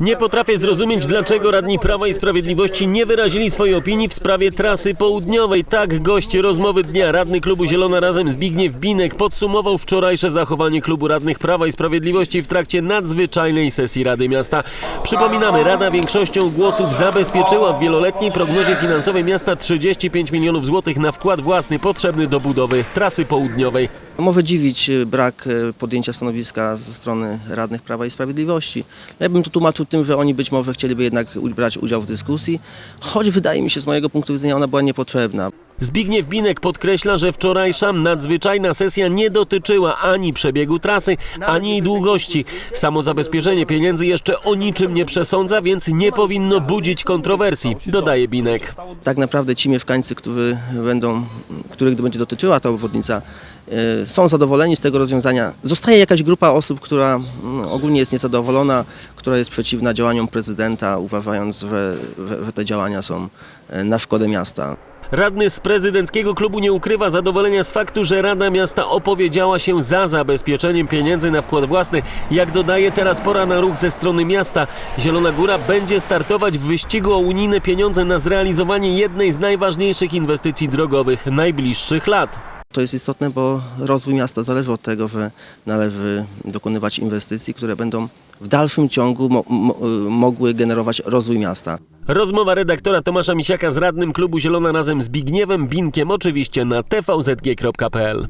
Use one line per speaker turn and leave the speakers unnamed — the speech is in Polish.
Nie potrafię zrozumieć, dlaczego radni Prawa i Sprawiedliwości nie wyrazili swojej opinii w sprawie trasy południowej. Tak gość rozmowy dnia, radny klubu Zielona Razem Zbigniew Binek podsumował wczorajsze zachowanie klubu radnych Prawa i Sprawiedliwości w trakcie nadzwyczajnej sesji Rady Miasta. Przypominamy, Rada większością głosów zabezpieczyła w wieloletniej prognozie finansowej miasta 35 milionów złotych na wkład własny potrzebny do budowy trasy południowej.
Może dziwić e, brak e, podjęcia stanowiska ze strony radnych Prawa i Sprawiedliwości. Ja bym to tłumaczył tym, że oni być może chcieliby jednak brać udział w dyskusji, choć wydaje mi się z mojego punktu widzenia ona była niepotrzebna.
Zbigniew Binek podkreśla, że wczorajsza nadzwyczajna sesja nie dotyczyła ani przebiegu trasy, ani jej długości. Samo zabezpieczenie pieniędzy jeszcze o niczym nie przesądza, więc nie powinno budzić kontrowersji, dodaje Binek.
Tak naprawdę ci mieszkańcy, którzy będą, których będzie dotyczyła ta obwodnica, e, są zadowoleni z tego rozwiązania. Zostaje jakaś grupa osób, która mm, ogólnie jest niezadowolona, która jest przeciwna działaniom prezydenta, uważając, że, że, że te działania są e, na szkodę miasta.
Radny z prezydenckiego klubu nie ukrywa zadowolenia z faktu, że Rada Miasta opowiedziała się za zabezpieczeniem pieniędzy na wkład własny. Jak dodaje, teraz pora na ruch ze strony miasta. Zielona Góra będzie startować w wyścigu o unijne pieniądze na zrealizowanie jednej z najważniejszych inwestycji drogowych najbliższych lat.
To jest istotne, bo rozwój miasta zależy od tego, że należy dokonywać inwestycji, które będą w dalszym ciągu mo- mo- mogły generować rozwój miasta.
Rozmowa redaktora Tomasza Misiaka z radnym klubu Zielona razem z Zbigniewem Binkiem oczywiście na tvzg.pl.